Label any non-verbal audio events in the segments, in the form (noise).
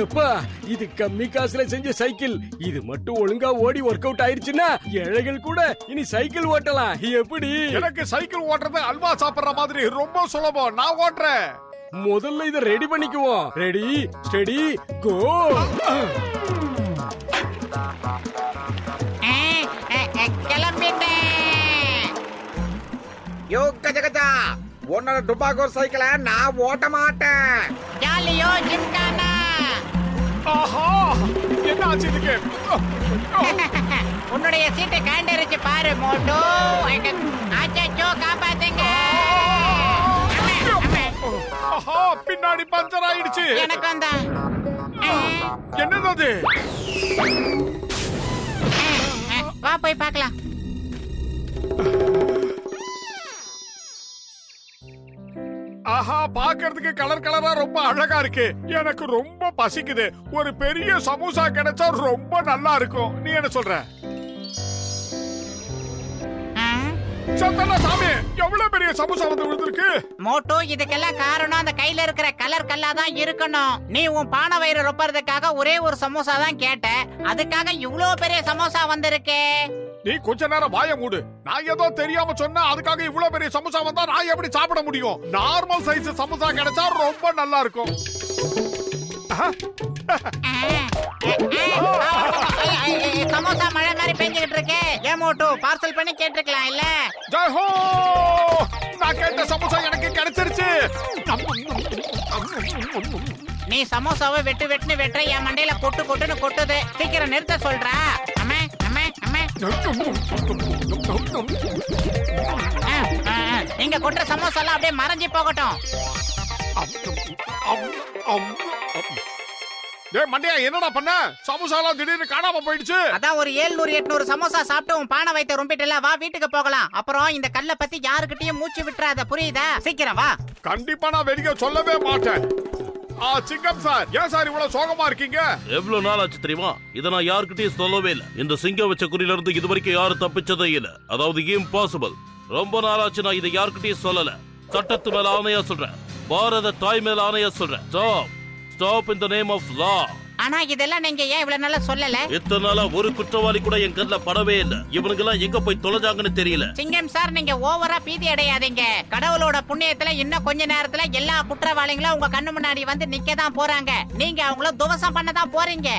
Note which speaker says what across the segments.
Speaker 1: எப்பா இது கம்மி காசுல செஞ்ச சைக்கிள். இது மட்டும் ஒழுங்கா ஓடி ஒர்க் அவுட் ஆயிருச்சுன்னா ஏழைகள் கூட இனி சைக்கிள் ஓட்டலாம். எப்படி?
Speaker 2: எனக்கு சைக்கிள் ஓட்டுறது அல்வா சாப்பிடுற மாதிரி ரொம்ப சுலபம். நான் ஓட்டுறேன்.
Speaker 1: முதல்ல இத ரெடி பண்ணிக்குவோம். ரெடி ஸ்டெடி கோ
Speaker 3: கிளம்பிட்டேன்.
Speaker 4: யோ கஜ கஜா உன்னோட டுபாகோ சைக்கிளை நான் ஓட்ட மாட்டேன்.
Speaker 3: ஜாலியோ ஜிம்கானா
Speaker 2: ஆஹா என்ன ஆச்சு இதுக்கு?
Speaker 3: உன்னுடைய சீட்டை காண்டரிச்சு பாரு மோட்டோ. ஆச்சாச்சோ காப்பாத்துங்க.
Speaker 2: ஆஹா பின்னாடி பஞ்சர் ஆயிடுச்சு.
Speaker 3: எனக்கும் தான்
Speaker 2: என்னது அது?
Speaker 3: வா போய் பார்க்கலாம்.
Speaker 2: ஆஹா பாக்குறதுக்கு கலர் கலரா ரொம்ப அழகா இருக்கு. எனக்கு ரொம்ப பசிக்குது. ஒரு பெரிய சமோசா கிடைச்சா ரொம்ப நல்லா இருக்கும். நீ என்ன சொல்ற? சத்தனா சாமி எவ்வளவு பெரிய சமோசா வந்து விழுந்திருக்கு?
Speaker 3: மோட்டோ இதுக்கெல்லாம் காரணம் அந்த கையில இருக்கிற கலர் கல்லா தான் இருக்கணும். நீ உன் பானை வயிறு ரொப்பறதுக்காக ஒரே ஒரு சமோசா தான் கேட்ட. அதுக்காக இவ்வளவு பெரிய சமோசா வந்திருக்கே.
Speaker 2: நீ கொஞ்ச நேரம் வாய மூடு. நான் ஏதோ தெரியாம சொன்னா அதுக்காக இவ்வளவு பெரிய சமோசா வந்தா நான் எப்படி சாப்பிட முடியும்? நார்மல் சைஸ் சமோசா கிடைச்சா ரொம்ப நல்லா இருக்கும்.
Speaker 3: சமோசா மழை மாதிரி பெஞ்சுக்கிட்டு இருக்கு. ஏன் மோட்டோ? பார்சல் பண்ணி கேட்டிருக்கலாம் இல்ல?
Speaker 2: ஜெய் ஹோ! நான் கேட்ட சமோசா எனக்கு கிடைச்சிருச்சு.
Speaker 3: நீ சமோசாவை வெட்டு வெட்டுன்னு வெட்டுற என் மண்டையில கொட்டு கொட்டுன்னு கொட்டுது. சீக்கிரம் நிறுத்த சொல்றா. அம்மே. நீங்க கொட்டுற சமோசா எல்லாம் அப்படியே மறைஞ்சு போகட்டும்.
Speaker 2: டேய் மண்டையா என்னடா பண்ண? சமோசாலாம் திடீர்னு காணாம போயிடுச்சு.
Speaker 3: அதான் ஒரு ஏழ்நூறு எட்நூறு சமோசா சாப்பிட்டு உன் பானை வைத்த ரொம்பிட்டுல வா வீட்டுக்கு போகலாம். அப்புறம் இந்த கல்லை பத்தி யாருக்கிட்டயும் மூச்சு விட்டுறாத புரியுதா? சீக்கிரம் வா.
Speaker 2: கண்டிப்பா நான் வெளிய சொல்லவே மாட்டேன். ஆ சிங்கம் சார். ஏன் சார் இவ்வளவு சோகமா இருக்கீங்க?
Speaker 5: எவ்வளவு நாள் ஆச்சு தெரியுமா? இதை நான் யாருக்கிட்டயும் சொல்லவே இல்ல. இந்த சிங்கம் வச்ச குறியில இருந்து இது வரைக்கும் யாரும் தப்பிச்சதே இல்ல. அதாவது இம்பாசிபிள் ரொம்ப நாளாச்சு நான் இதை யாருக்கிட்டயும் சொல்லல. சட்டத்து மேல ஆணையா சொல்றேன். பாரத தாய் மேல ஆணையா சொல்றேன். Stop stop in the name of law
Speaker 3: ஆனா இதெல்லாம் நீங்க ஏன் இவ்வளவு நாளா சொல்லல?
Speaker 5: இத்தனை நாளா ஒரு குற்றவாளி கூட என் கண்ணில் படவே இல்ல. இவனுங்க எல்லாம் எங்க போய் தொலைஞ்சாங்கன்னு தெரியல.
Speaker 3: சிங்கம் சார் நீங்க ஓவரா பீதி அடையாதீங்க. கடவுளோட புண்ணியத்துல இன்னும் கொஞ்ச நேரத்துல எல்லா குற்றவாளிகளும் உங்க கண்ணு முன்னாடி வந்து நிக்க தான் போறாங்க. நீங்க அவங்கள துவசம் பண்ண தான் போறீங்க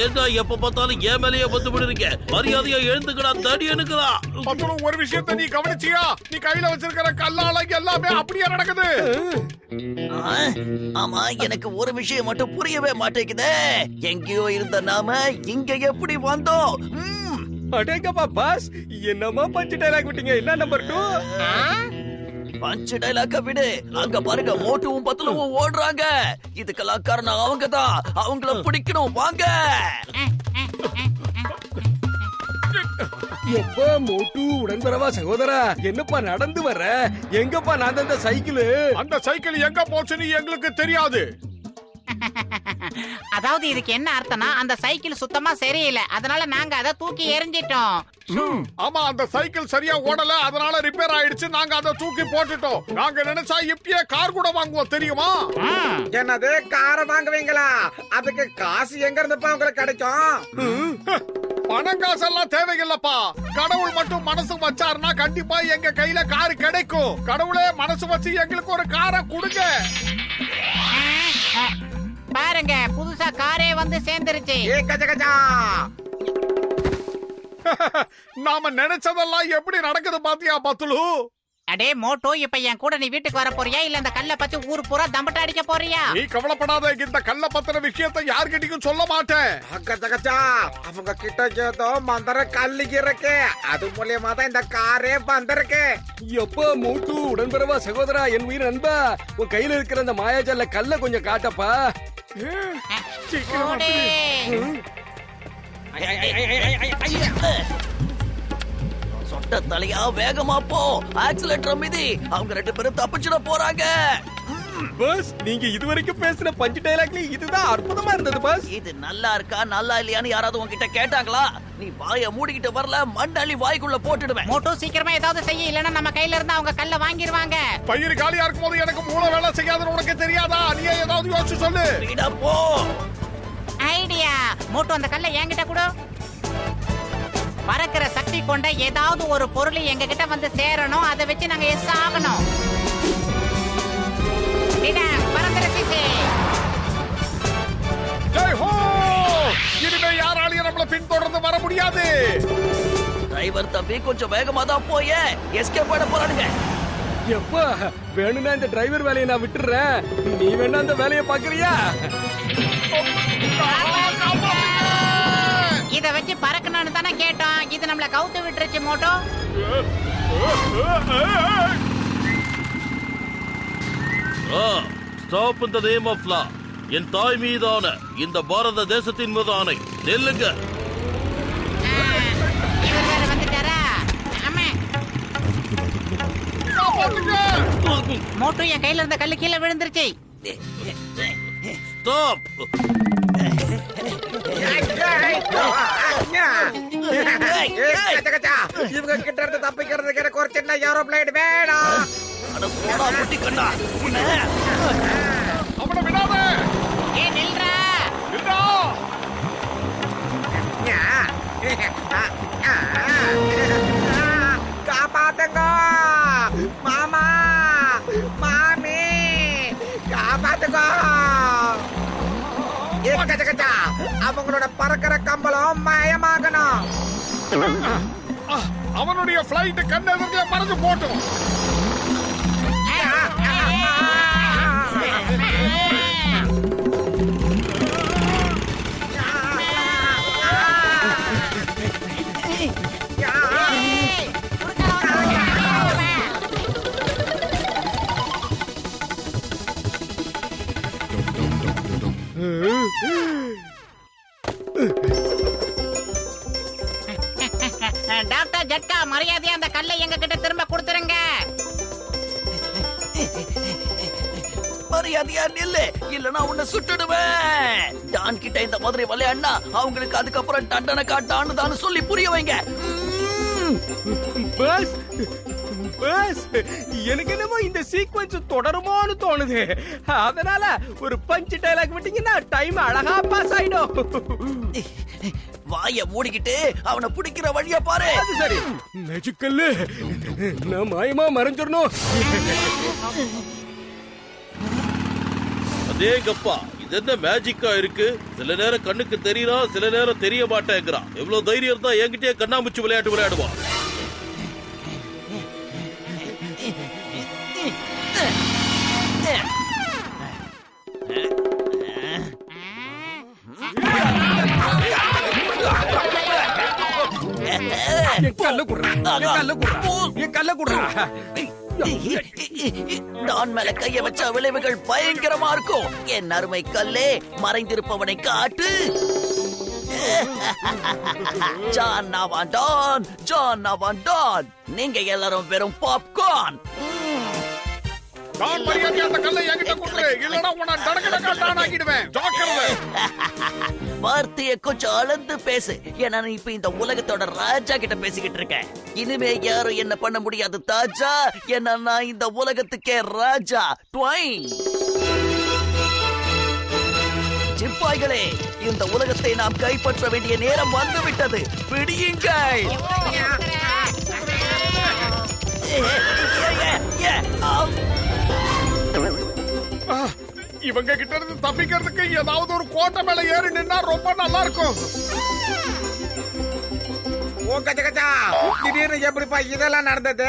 Speaker 5: ஏண்டா எப்ப பார்த்தாலும் ஏன் மேலேயே வந்து விடுறீங்க மரியாதையா எழுந்துக்கடா தடி எனக்குடா
Speaker 2: அப்புறம் ஒரு விஷயத்த நீ கவனிச்சியா? நீ கையில வச்சிருக்கிற கல்லால எல்லாமே அப்படியே நடக்குது.
Speaker 6: ஆ, ஆமா எனக்கு ஒரு விஷயம் மட்டும் புரியவே மாட்டேங்குதே. எங்கேயோ இருந்த நாம இங்க எப்படி வந்தோம்? ம்,
Speaker 1: அடேங்கப்பா பாஸ். என்னமா பஞ்சு டைலாக் விட்டீங்க? என்ன நம்பர் டூ
Speaker 6: பஞ்சு டைலாக்க விடு. அங்க பாருங்க மோட்டுவும் பத்துலவும் ஓடுறாங்க. இதுக்கெல்லாம் காரணம் அவங்க தான் அவங்கள பிடிக்கணும் வாங்க.
Speaker 1: எப்பா மோட்டு உடன்பிறவா சகோதரா? என்னப்பா நடந்து வர்ற? எங்கப்பா நான் தந்த சைக்கிள்?
Speaker 2: அந்த சைக்கிள் எங்க போச்சுன்னு எங்களுக்கு தெரியாது.
Speaker 3: அதாவது இதுக்கு என்ன அர்த்தம்னா அந்த சைக்கிள் சுத்தமா சரியில்லை. அதனால நாங்க அதை தூக்கி எறிஞ்சிட்டோம்.
Speaker 2: ஆமா அந்த சைக்கிள் சரியா ஓடல அதனால ரிப்பேர் ஆயிடுச்சு நாங்க அதை தூக்கி போட்டுட்டோம். நாங்க நினைச்சா இப்பயே கார் கூட வாங்குவோம் தெரியுமா.
Speaker 4: என்னது காரை வாங்குவீங்களா? அதுக்கு காசு எங்க இருந்துப்பா உங்களுக்கு கிடைக்கும்?
Speaker 2: பணம் காசெல்லாம் தேவையில்லப்பா. கடவுள் மட்டும் மனசு வச்சாருன்னா கண்டிப்பா எங்க கையில கார் கிடைக்கும். கடவுளே மனசு வச்சு எங்களுக்கு ஒரு காரை கொடுங்க.
Speaker 3: பாருங்க புதுசா காரே வந்து சேர்ந்துருச்சு.
Speaker 4: ஏ கஜ கஜா! (laughs)
Speaker 2: நாம நினைச்சதெல்லாம் எப்படி நடக்குது பாத்தியா பத்துலு?
Speaker 3: அடே மோட்டோ இப்ப என் கூட நீ வீட்டுக்கு வர போறியா? இல்ல அந்த கல்லை பத்தி ஊர் பூரா தம்பட்ட அடிக்க போறியா?
Speaker 2: நீ கவலைப்படாத இந்த கள்ள பத்திர விஷயத்தை யார்கிட்டயும் சொல்ல மாட்டேன்.
Speaker 4: கஜா அவங்க கிட்ட ஏதோ மந்திர கல்லுக்கு இருக்கு. அது மூலியமா தான் இந்த காரே வந்திருக்கு.
Speaker 1: எப்பா மோட்டு உடன்பிறவா சகோதரா என் உயிர் நண்பா? உன் கையில இருக்கிற அந்த மாயாஜால கல்ல கொஞ்சம் காட்டப்பா.
Speaker 3: ஓடு.
Speaker 6: சொட்ட தலையா வேகமா போ. ஆக்சிலேட்டர் மீதி. அவங்க ரெண்டு பேரும் தப்பிச்சிட போறாங்க.
Speaker 1: பாஸ் நீங்க இதுவரைக்கும் பேசின பஞ்சு டைலாக்ல இதுதான் அற்புதமா இருந்தது பாஸ்.
Speaker 6: இது நல்லா இருக்கா நல்லா இல்லையான்னு யாராவது உன்கிட்ட கேட்டாங்களா? நீ வாயை மூடிக்கிட்டு வரல மண்ணள்ளி வாய்க்குள்ள போட்டுடுவேன்.
Speaker 3: மோட்டோ சீக்கிரமா ஏதாவது செய்ய இல்லைன்னா நம்ம கையில இருந்து அவங்க கல்ல வாங்கிருவாங்க.
Speaker 2: பயிர் காலியா இருக்கும் போது எனக்கு மூளை வேலை செய்யாதுன்னு உனக்கு தெரியாதா? நீ ஏதாவது யோசிச்சு சொல்லு.
Speaker 6: போ.
Speaker 3: ஐடியா. மோட்டோ அந்த கல்லை என்கிட்ட கொடு. பறக்கிற சக்தி கொண்ட ஏதாவது ஒரு பொருள் எங்க கிட்ட வந்து சேரணும். அதை வச்சு நாங்க எஸ் ஆகணும். இடா, பறந்துரு சிசி.
Speaker 2: ஜெய் ஹோ! இனிமே யாராலையும் நம்மள பின்தொடர்ந்து வர முடியாது.
Speaker 6: டிரைவர் தம்பி கொஞ்சம் வேகமா தான் போய. எஸ்கேப் பண்ண போறானுங்க.
Speaker 1: எப்பா வேணும்னா இந்த டிரைவர் வேலையை நான் விட்டுறேன். நீ வேணா அந்த வேலையை பாக்குறியா?
Speaker 3: இத வச்சு பறக்கணும்னு தானே கேட்டோம். இது நம்மள கவுத்து விட்டுருச்சு மோட்டோ.
Speaker 5: ஸ்டாப் இந்த நேம் ஆஃப் லா என் தாய் மீதான இந்த பாரத தேசத்தின் மீது ஆணை. நெல்லுங்க.
Speaker 3: மோட்டோ என் கையில இருந்த கல்லு கீழே விழுந்துருச்சு.
Speaker 5: ஸ்டாப்
Speaker 4: இவங்க கிட்ட இருந்து தப்பிக்கிறதுக்கு எனக்கு ஒரு சின்ன ஏரோப்ளைன் வேணும்
Speaker 6: அட போடா குட்டி கண்ணா உன்னை
Speaker 2: அவனை விடாத
Speaker 3: ஏ நில்றா.
Speaker 2: இல்லா
Speaker 4: காப்பாத்துங்க. மாமா. மாமி. காப்பாத்துங்க. அவங்களோட பறக்கிற கம்பளம் மயமாகணும்.
Speaker 2: அவனுடைய பிளைட் கண்ணெதிர்ல மறைஞ்சு போட்டும்.
Speaker 3: டாக்டர் ஜட்கா மரியாதையா அந்த கல்லை எங்க கிட்ட திரும்ப கொடுத்துருங்க.
Speaker 6: மரியாதையா நில்லு. இல்லனா உன்னை சுட்டுடுவேன். டான் கிட்ட இந்த மாதிரி விளையாடினா அவங்களுக்கு அதுக்கப்புறம் தண்டனை காட்டான்னு தான் சொல்லி புரிய வைங்க.
Speaker 1: பாஸ். பாஸ். எனக்கு என்னமோ இந்த சீக்வன்ஸ் தொடருமோன்னு தோணுது. அதனால ஒரு பஞ்சு டைலாக் விட்டீங்கன்னா டைம் அழகா பாஸ் ஆயிடும்.
Speaker 6: வாய மூடிக்கிட்டு அவனை பிடிக்கிற வழிய பாரு.
Speaker 1: அது சரி. மேஜிக்கல்லு நான் மாயமா மறைஞ்சிடணும்.
Speaker 5: அதே கப்பா இது என்ன மேஜிக்கா இருக்கு? சில நேரம் கண்ணுக்கு தெரியறான் சில நேரம் தெரிய மாட்டேங்கிறான் எவ்வளவு தைரியம் இருந்தா என்கிட்டயே கண்ணாமூச்சி விளையாட்டு விளையாடுவான்
Speaker 1: கல்ல குடுறா. என் கல்ல குடுறா. என் கல்ல குடுறா.
Speaker 6: டான் மேல கைய வச்ச விளைவுகள் பயங்கரமா இருக்கும். என் அருமை கல்லே மறைந்திருப்பவனை காட்டு. ஜான் நாவான் டான் ஜான் நாவான் டான். நீங்க எல்லாரும் வெறும் பாப்கார்ன்.
Speaker 2: நான் மரியாதையா அந்த கல்லை என்கிட்ட கொடுத்துரு இல்லனா உன்னை டடகடகா டான் ஆக்கிடுவேன்.
Speaker 6: வார்த்தைய கொஞ்சம் அளந்து பேசு. ஏன்னா இப்ப இந்த உலகத்தோட ராஜா கிட்ட பேசிக்கிட்டு இருக்கேன் இனிமே யாரும் என்ன பண்ண முடியாது தாஜா. ஏன்னா நான் இந்த உலகத்துக்கே ராஜா ட்வைன். சிப்பாய்களே இந்த உலகத்தை நாம் கைப்பற்ற வேண்டிய நேரம் வந்துவிட்டது. பிடியுங்கள். ஏ, ஆம்.
Speaker 2: அஹ், இவங்க கிட்ட இருந்து தப்பிக்கிறதுக்கு ஏதாவது ஒரு கோட்டை மேல ஏறி நின்னா ரொம்ப நல்லா இருக்கும்
Speaker 4: ஓ கச்சகச்சா திடீர்னு எப்படிப்பா இதெல்லாம் நடந்தது?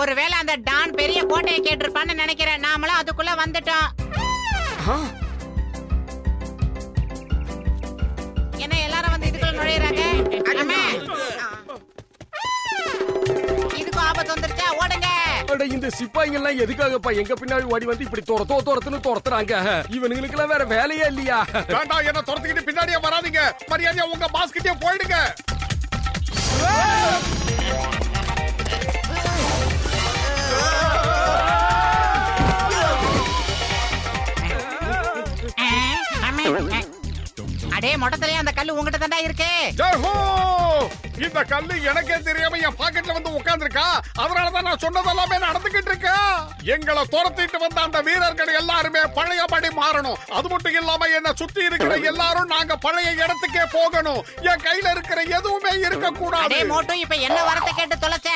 Speaker 3: ஒருவேளை அந்த டான் பெரிய கோட்டையை கேட்டிருப்பான்னு நினைக்கிறேன். நாமளும் அதுக்குள்ள வந்துட்டோம். என்ன எல்லாரும் வந்து இதுக்குள்ள நுழையறாங்க? அம்மா, இதுக்கும் ஆபத்து வந்துருச்சா? ஓடுங்க.
Speaker 1: அட இந்த சிப்பாய்ங்க எல்லாம் எதுக்காகப்பா? எங்க பின்னாடி ஓடி வந்து இப்படி துரத்தோ துரத்துன்னு துரத்துறாங்க இவனுங்களுக்கு எல்லாம் வேற வேலையே இல்லையா?
Speaker 2: வேண்டாம் என்ன துரத்துக்கிட்டு பின்னாடியே வராதீங்க. மரியாதையா உங்க பாஸ் கிட்டே போயிடுங்க.
Speaker 3: கல்லு உங்ககிட்ட தாண்டா இருக்கு.
Speaker 2: ஜெய்ஹோ இந்த கல்லு எனக்கே தெரியாம என் பாக்கெட்ல வந்து உட்கார்ந்திருக்கா அதனாலதான் நான் சொன்னதெல்லாமே நடந்துகிட்டு இருக்கா. எங்களை துரத்திட்டு வந்த அந்த வீரர்கள் எல்லாருமே பழையபடி மாறணும். அது மட்டும் இல்லாம என்ன சுத்தி இருக்கிற எல்லாரும் நாங்க பழைய இடத்துக்கே போகணும். என் கையில இருக்கிற எதுவுமே இருக்க கூடாது
Speaker 3: மோட்டு இப்ப என்ன வரத்தை கேட்டு தொலைச்ச?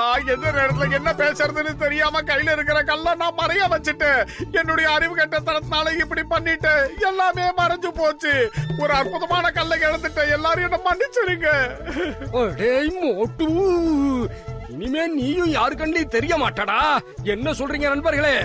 Speaker 2: ஆஹா எந்த நேரத்துல என்ன பேசுறதுன்னு தெரியாம கையில இருக்கிற கல்ல நான் மறைய வச்சுட்டேன் என்னுடைய அறிவு கெட்டத்தனத்தினால இப்படி பண்ணிட்டு எல்லாமே மறைஞ்சு போச்சு ஒரு அற்புதமான கல்லை இழந்துட்டேன் எல்லாரும் என்ன மன்னிச்சிருங்க
Speaker 1: இனிமே நீயும் யாரு தெரிய மாட்டடா என்ன சொல்றீங்க நண்பர்களே